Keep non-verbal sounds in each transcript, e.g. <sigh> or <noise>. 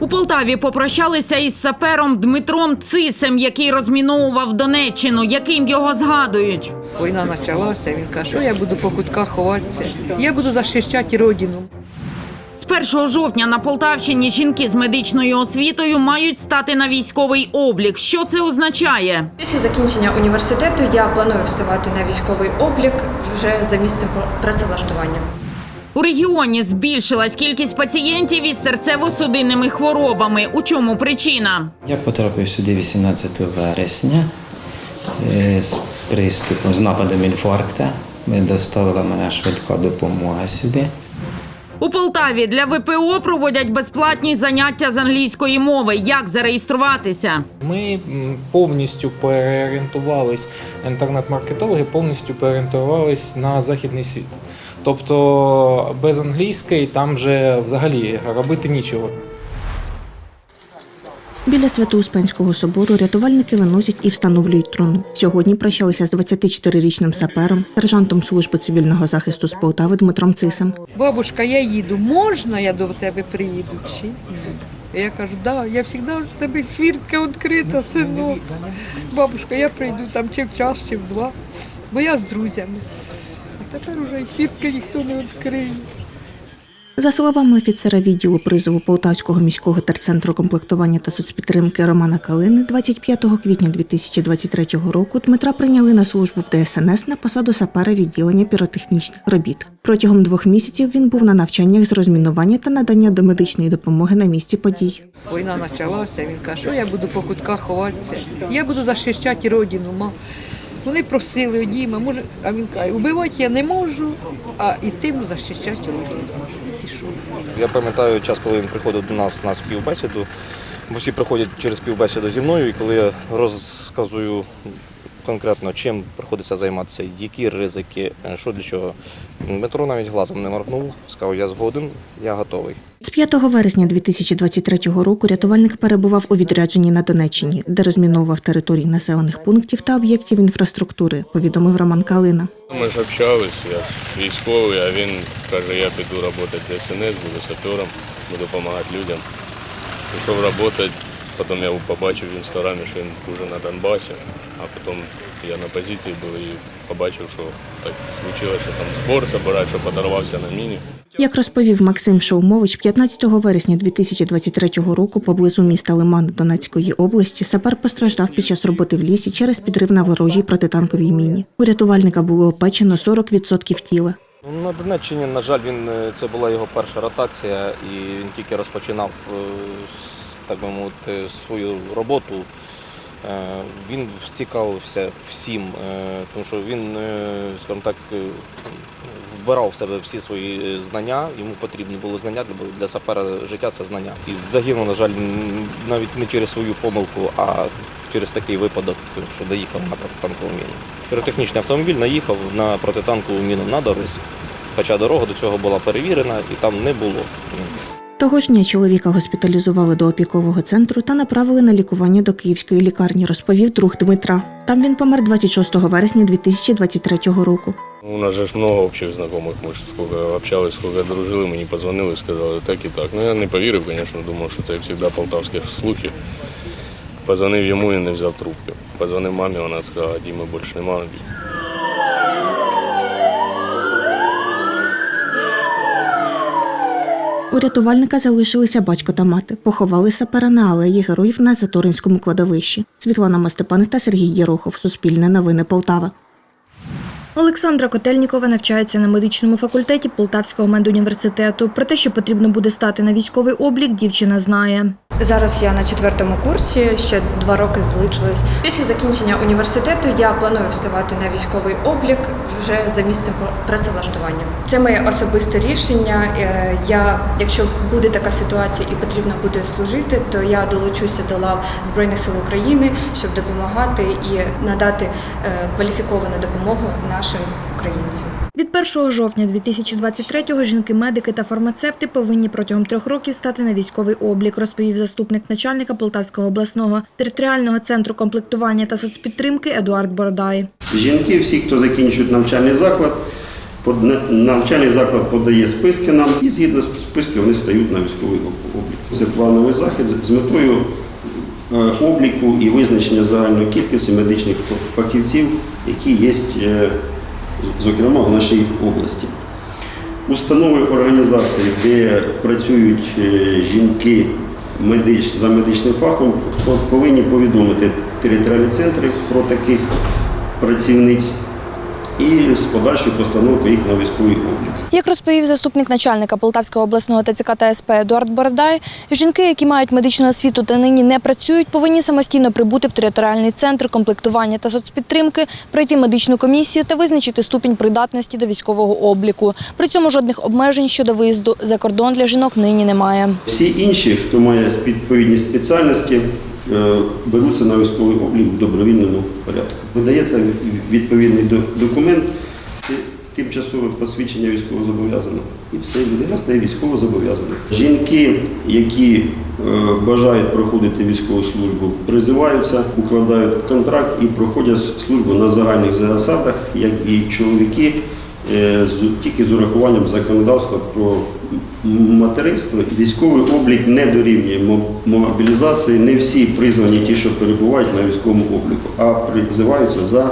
У Полтаві попрощалися із сапером Дмитром Цисем, який розміновував Донеччину. Яким його згадують? Війна почалася, він каже, що я буду по кутках ховатися. Я буду захищати родину. З 1 жовтня на Полтавщині жінки з медичною освітою мають стати на військовий облік. Що це означає? Після закінчення університету я планую вставати на військовий облік вже за місцем працевлаштування. У регіоні збільшилась кількість пацієнтів із серцево-судинними хворобами. У чому причина? Я потрапив сюди 18 вересня е, з приступом, з нападом інфаркта. Ми Доставила мене швидка допомога сюди. У Полтаві для ВПО проводять безплатні заняття з англійської мови. Як зареєструватися? Ми повністю переорієнтувались, інтернет-маркетологи повністю переорієнтувались на західний світ. Тобто без англійської там вже взагалі робити нічого. Біля Свято-Успенського собору рятувальники виносять і встановлюють труну. Сьогодні прощалися з 24-річним сапером, сержантом служби цивільного захисту з Полтави Дмитром Цисем. Бабушка, я їду, можна я до тебе приїду? Чи? Я кажу, да, я завжди в тебе хвіртка відкрита, синок. Бабушка, я прийду там чи в час, чи в два, бо я з друзями. Тепер уже і хвіртка ніхто не відкриє. За словами офіцера відділу призову Полтавського міського терцентру комплектування та соцпідтримки Романа Калини, 25 квітня 2023 року Дмитра прийняли на службу в ДСНС на посаду сапера відділення піротехнічних робіт. Протягом двох місяців він був на навчаннях з розмінування та надання домедичної допомоги на місці подій. Війна почалася, він каже, що я буду по кутках ховатися. Я буду захищати родину. Ма. Вони просили, Діма, може, а він каже, убивати я не можу, а і тим захищати родину. Я пам'ятаю час, коли він приходив до нас на співбесіду. Бо всі приходять через співбесіду зі мною, і коли я розказую конкретно, чим приходиться займатися, які ризики, е, що для чого. Дмитро навіть глазом не моргнув, сказав, я згоден, я готовий. З 5 вересня 2023 року рятувальник перебував у відрядженні на Донеччині, де розміновував території населених пунктів та об'єктів інфраструктури, повідомив Роман Калина. Ми ж общались, я ж військовий, а він каже, я піду працювати для СНС, буду сапером, буду допомагати людям. Пішов працювати, потім я побачив в інстаграмі, що він дуже на Донбасі, а потім я на позиції був і побачив, що так случилось, що там збор збирають, що подорвався на міні. Як розповів Максим Шаумович, 15 вересня 2023 року поблизу міста Лиман Донецької області сапер постраждав під час роботи в лісі через підрив на ворожій протитанковій міні. У рятувальника було опечено 40% тіла. Ну, На Донеччині, на жаль, він е, це була його перша ротація, і він тільки розпочинав е, так би мовити свою роботу. Е, Він цікавився всім, е, тому що він, е, скажімо так, вбирав в себе всі свої знання. Йому потрібні були знання для, сапера життя це знання. І загинув, на жаль, навіть не через свою помилку, а через такий випадок, що доїхав на протитанкову міну. Піротехнічний автомобіль наїхав на протитанкову міну на дорозі. Хоча дорога до цього була перевірена і там не було. Того ж дня чоловіка госпіталізували до опікового центру та направили на лікування до київської лікарні, розповів друг Дмитра. Там він помер 26 вересня 2023 року. У нас же ж много общих знайомих, ми ж скільки общались, скільки дружили, мені подзвонили, сказали так і так. Ну я не повірив, звісно, думав, що це як завжди полтавські слухи. Позвонив йому і не взяв трубки. Позвонив мамі, вона сказала, Діми більше немає. У рятувальника залишилися батько та мати. Поховали сапера на алеї героїв на Заторинському кладовищі. Світлана Мастепаник та Сергій Єрохов. Суспільне новини Полтава. Олександра Котельнікова навчається на медичному факультеті Полтавського медуніверситету. Про те, що потрібно буде стати на військовий облік, дівчина знає. Зараз я на четвертому курсі, ще два роки залишилось. Після закінчення університету я планую вставати на військовий облік вже за місцем працевлаштування. Це моє особисте рішення. Е, Я, якщо буде така ситуація і потрібно буде служити, то я долучуся до лав Збройних сил України, щоб допомагати і надати е, кваліфіковану допомогу нашим українцям. Від 1 жовтня 2023-го жінки-медики та фармацевти повинні протягом трьох років стати на військовий облік, розповів заступник начальника Полтавського обласного територіального центру комплектування та соцпідтримки Едуард Бородай. Жінки, всі, хто закінчують навчальний заклад, Навчальний заклад подає списки нам і згідно з списків вони стають на військовий облік. Це плановий захід з- метою е, обліку і визначення загальної кількості медичних фахівців, які є, е, зокрема, в нашій області. Установи організації, де працюють е, жінки за медичним фахом, повинні повідомити територіальні центри про таких працівниць і з подальшою постановкою їх на військовий облік. Як розповів заступник начальника Полтавського обласного ТЦК та СП Едуард Бородай, жінки, які мають медичну освіту та нині не працюють, повинні самостійно прибути в територіальний центр комплектування та соцпідтримки, пройти медичну комісію та визначити ступінь придатності до військового обліку. При цьому жодних обмежень щодо виїзду за кордон для жінок нині немає. Всі інші, хто має відповідні спеціальності, беруться на військовий облік в добровільному порядку. Видається відповідний документ, тимчасове посвідчення військовозобов'язаного, і все, людина стає військовозобов'язаною. Жінки, які е, бажають проходити військову службу, призиваються, укладають контракт і проходять службу на загальних засадах, як і чоловіки, е, тільки з урахуванням законодавства про материнство. Військовий облік не дорівнює мо- мобілізації. Не всі призвані ті, що перебувають на військовому обліку, а призиваються за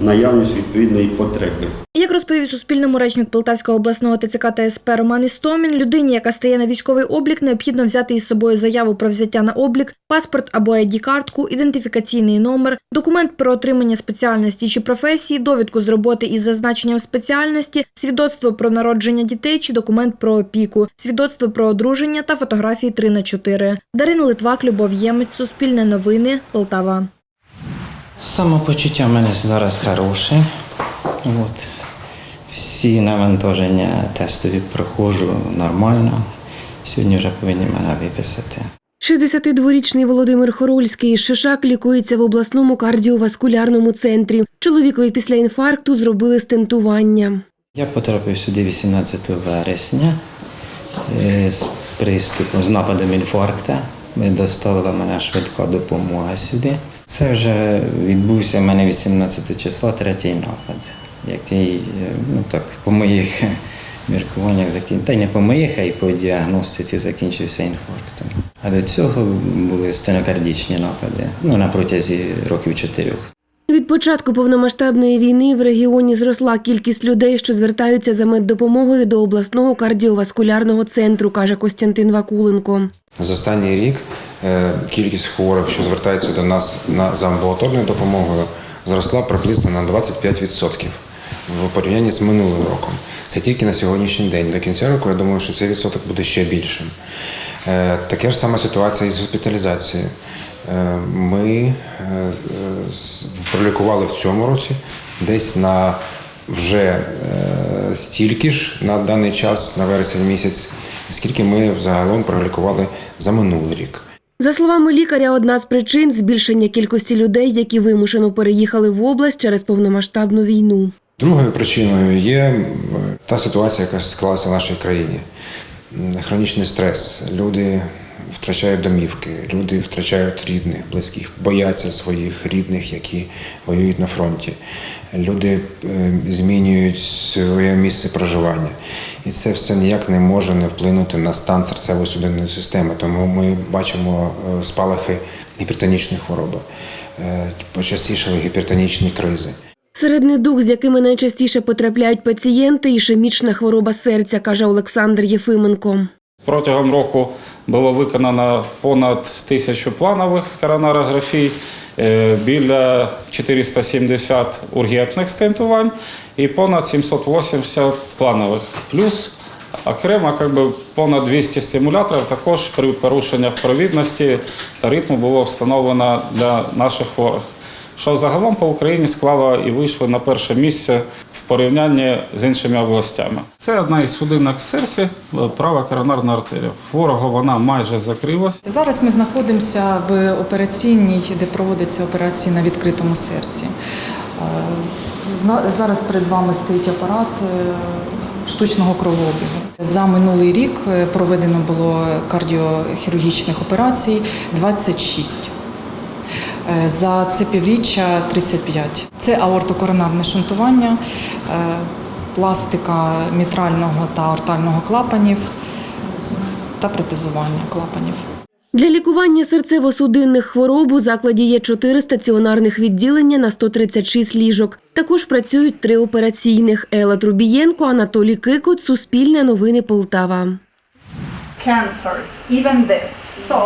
наявність відповідної потреби. Як розповів Суспільному речник Полтавського обласного ТЦК та Роман Істомін, людині, яка стає на військовий облік, необхідно взяти із собою заяву про взяття на облік, паспорт або ID-картку, ідентифікаційний номер, документ про отримання спеціальності чи професії, довідку з роботи із зазначенням спеціальності, свідоцтво про народження дітей чи документ про опіку, свідоцтво про одруження та фотографії 3 на 4 Дарина Литвак, Любов Ємець, Суспільне новини, Полтава. Самопочуття в мене зараз хороше. От. Всі навантаження тестові проходжу нормально. Сьогодні вже повинні мене виписати. 62-річний Володимир Хорольський із Шишак лікується в обласному кардіоваскулярному центрі. Чоловікові після інфаркту зробили стентування. Я потрапив сюди 18 вересня е, з приступом, з нападом інфаркта. Ми доставила мене швидка допомога сюди. Це вже відбувся в мене 18 числа, третій напад, який, е, ну так, по моїх <laughs> міркуваннях та й не по моїх, а й по діагностиці закінчився інфарктом. А до цього були стенокардічні напади ну, на протязі років чотирьох. Від початку повномасштабної війни в регіоні зросла кількість людей, що звертаються за меддопомогою до обласного кардіоваскулярного центру, каже Костянтин Вакуленко. За останній рік е, кількість хворих, що звертаються до нас на за амбулаторною допомогою, зросла приблизно на 25% в порівнянні з минулим роком. Це тільки на сьогоднішній день. До кінця року я думаю, що цей відсоток буде ще більшим. Е, Така ж сама ситуація із госпіталізацією. Е, Ми е, пролікували в цьому році десь на вже е, стільки ж на даний час, на вересень місяць, скільки ми загалом пролікували за минулий рік. За словами лікаря, одна з причин збільшення кількості людей, які вимушено переїхали в область через повномасштабну війну. Другою причиною є та ситуація, яка склалася в нашій країні. Хронічний стрес. Люди втрачають домівки, люди втрачають рідних, близьких, бояться своїх рідних, які воюють на фронті. Люди е, змінюють своє місце проживання. І це все ніяк не може не вплинути на стан серцево-судинної системи. Тому ми бачимо е, спалахи гіпертонічної хвороби, е, почастішали гіпертонічні кризи. Серед недуг, з якими найчастіше потрапляють пацієнти, ішемічна хвороба серця, каже Олександр Єфименко. Протягом року було виконано понад тисячу планових коронарографій, е, біля 470 ургентних стентувань і понад 780 планових. Плюс окремо би, понад 200 стимуляторів також при порушеннях провідності та ритму було встановлено для наших хворих. Що загалом по Україні склало і вийшло на перше місце в порівнянні з іншими областями. Це одна із судинок в серці, права коронарна артерія. Хворого вона майже закрилась. Зараз ми знаходимося в операційній, де проводиться операція на відкритому серці. Е, Зараз перед вами стоїть апарат е, штучного кровообігу. За минулий рік е, проведено було кардіохірургічних операцій 26. Е, За це півріччя 35. Це аортокоронарне шунтування. Е, пластика мітрального та ортального клапанів та протезування клапанів. Для лікування серцево-судинних хвороб у закладі є чотири стаціонарних відділення на 136 ліжок. Також працюють три операційних. Ела Трубієнко, Анатолій Кикут, Суспільне новини Полтава. Cancers, even this. So,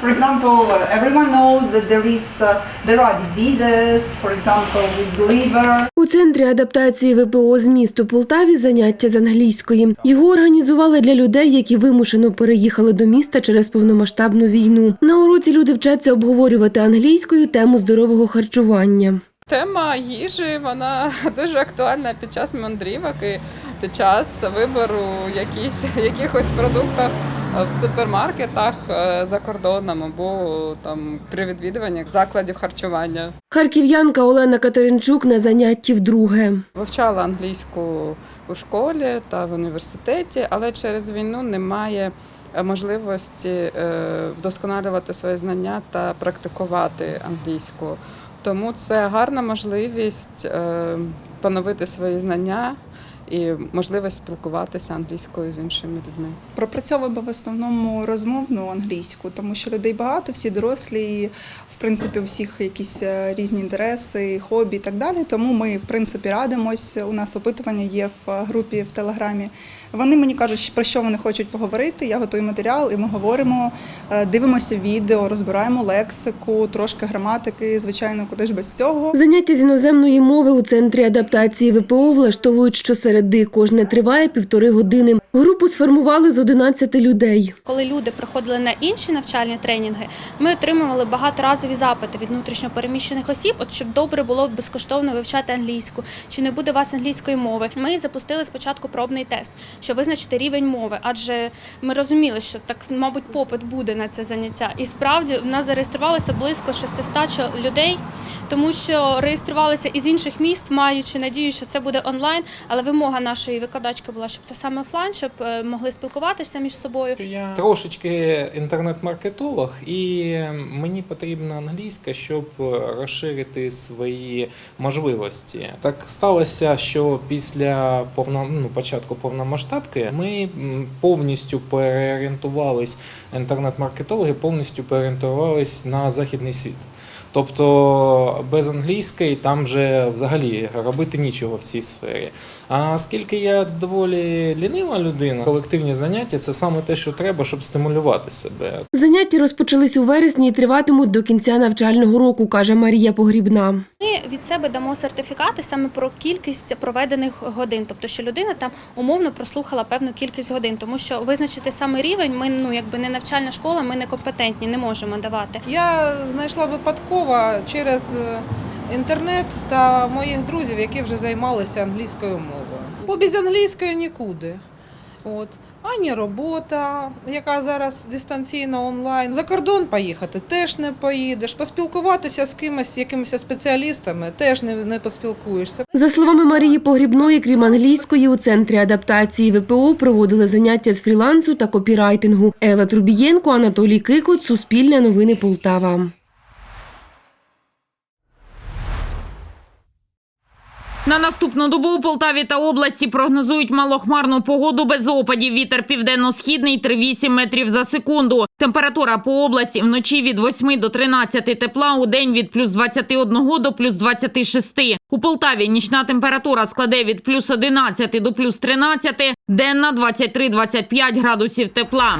for example, uh, everyone knows that there is uh, there are diseases, for example, with liver. У центрі адаптації ВПО з місту Полтаві заняття з англійської. Його організували для людей, які вимушено переїхали до міста через повномасштабну війну. На уроці люди вчаться обговорювати англійською тему здорового харчування. Тема їжі вона <laughs> дуже актуальна під час мандрівок і під час вибору якісь, <laughs> якихось продуктів в супермаркетах е, за кордоном або там при відвідуваннях закладів харчування. Харків'янка Олена Катеринчук на занятті вдруге. Вивчала англійську у школі та в університеті, але через війну немає е, можливості е, вдосконалювати свої знання та практикувати англійську. Тому це гарна можливість е, поновити свої знання і можливість спілкуватися англійською з іншими людьми. Пропрацьовуємо в основному розмовну англійську, тому що людей багато, всі дорослі, в принципі, у всіх якісь е, різні інтереси, хобі і так далі. Тому ми, в принципі, радимось. У нас опитування є в е, групі в Телеграмі. Вони мені кажуть, про що вони хочуть поговорити. Я готую матеріал, і ми говоримо, е, дивимося відео, розбираємо лексику, трошки граматики. Звичайно, куди ж без цього. Заняття з іноземної мови у центрі адаптації ВПО влаштовують щосереди. Кожне триває півтори години. Групу сформували з 11 людей. Коли люди приходили на інші навчальні тренінги, ми отримували багаторазові запити від внутрішньопереміщених осіб, от щоб добре було безкоштовно вивчати англійську, чи не буде у вас англійської мови. Ми запустили спочатку пробний тест, щоб визначити рівень мови, адже ми розуміли, що так, мабуть, попит буде на це заняття. І справді в нас зареєструвалося близько 600 людей. Тому що реєструвалися із інших міст, маючи надію, що це буде онлайн. Але вимога нашої викладачки була, щоб це саме офлайн, щоб е, могли спілкуватися між собою. Я трошечки інтернет-маркетолог, і мені потрібна англійська, щоб розширити свої можливості. Так сталося, що після повно, ну, початку повномасштабки ми повністю переорієнтувались, інтернет-маркетологи повністю переорієнтувались на західний світ. Тобто без англійської там вже взагалі робити нічого в цій сфері. А оскільки я доволі лінива людина, колективні заняття це саме те, що треба, щоб стимулювати себе. Заняття розпочались у вересні і триватимуть до кінця навчального року, каже Марія Погрібна. Ми від себе дамо сертифікати саме про кількість проведених годин, тобто що людина там умовно прослухала певну кількість годин, тому що визначити саме рівень ми ну якби не навчальна школа, ми не компетентні, не можемо давати. Я знайшла випадково через е, інтернет та моїх друзів, які вже займалися англійською мовою. Бо без англійської нікуди. От. Ані робота, яка зараз дистанційно онлайн. За кордон поїхати теж не поїдеш. Поспілкуватися з кимось, якимись спеціалістами теж не, не поспілкуєшся. За словами Марії Погрібної, крім англійської, у центрі адаптації ВПО проводили заняття з фрілансу та копірайтингу. Ела Трубієнко, Анатолій Кикот, Суспільне новини Полтава. На наступну добу у Полтаві та області прогнозують малохмарну погоду без опадів. Вітер південно-східний 3,8 метрів за секунду. Температура по області вночі від 8 до 13 тепла, у день від плюс 21 до плюс 26. У Полтаві нічна температура складе від плюс 11 до плюс 13, денна 23-25 градусів тепла.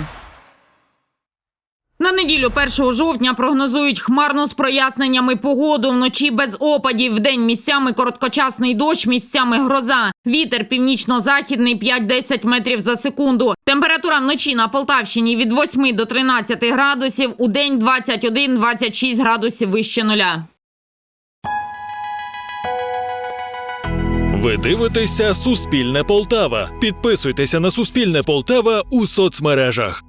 На неділю 1 жовтня прогнозують хмарно з проясненнями погоду. Вночі без опадів. Вдень місцями короткочасний дощ, місцями гроза. Вітер північно-західний 5-10 метрів за секунду. Температура вночі на Полтавщині від 8 до 13 градусів. У день 21-26 градусів вище нуля. Ви дивитеся Суспільне Полтава. Підписуйтеся на Суспільне Полтава у соцмережах.